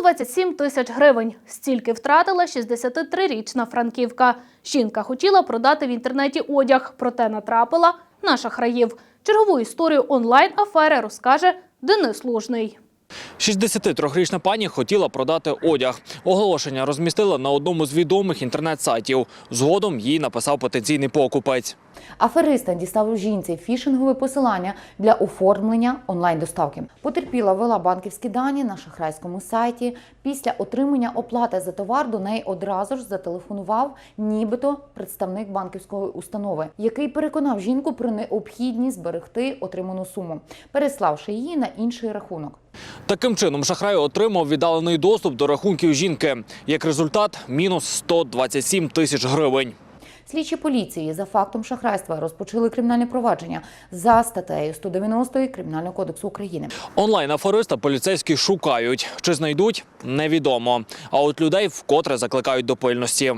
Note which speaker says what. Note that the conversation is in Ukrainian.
Speaker 1: 127 тисяч гривень. Стільки втратила 63-річна франківка. Жінка хотіла продати в інтернеті одяг, проте натрапила на шахраїв. Чергову історію онлайн-афери розкаже Денис Лужний.
Speaker 2: 63-річна пані хотіла продати одяг. Оголошення розмістила на одному з відомих інтернет-сайтів. Згодом їй написав потенційний покупець.
Speaker 3: Афериста дістав у жінці фішингове посилання для оформлення онлайн-доставки. Потерпіла ввела банківські дані на шахрайському сайті. Після отримання оплати за товар до неї одразу ж зателефонував нібито представник банківської установи, який переконав жінку про необхідність зберегти отриману суму, переславши її на інший рахунок.
Speaker 2: Таким чином, шахрай отримав віддалений доступ до рахунків жінки. Як результат, мінус 127 тисяч гривень.
Speaker 3: Слідчі поліції за фактом шахрайства розпочали кримінальне провадження за статтею 190 Кримінального кодексу України.
Speaker 2: Онлайн-афериста поліцейські шукають. Чи знайдуть – невідомо. А от людей вкотре закликають до пильності.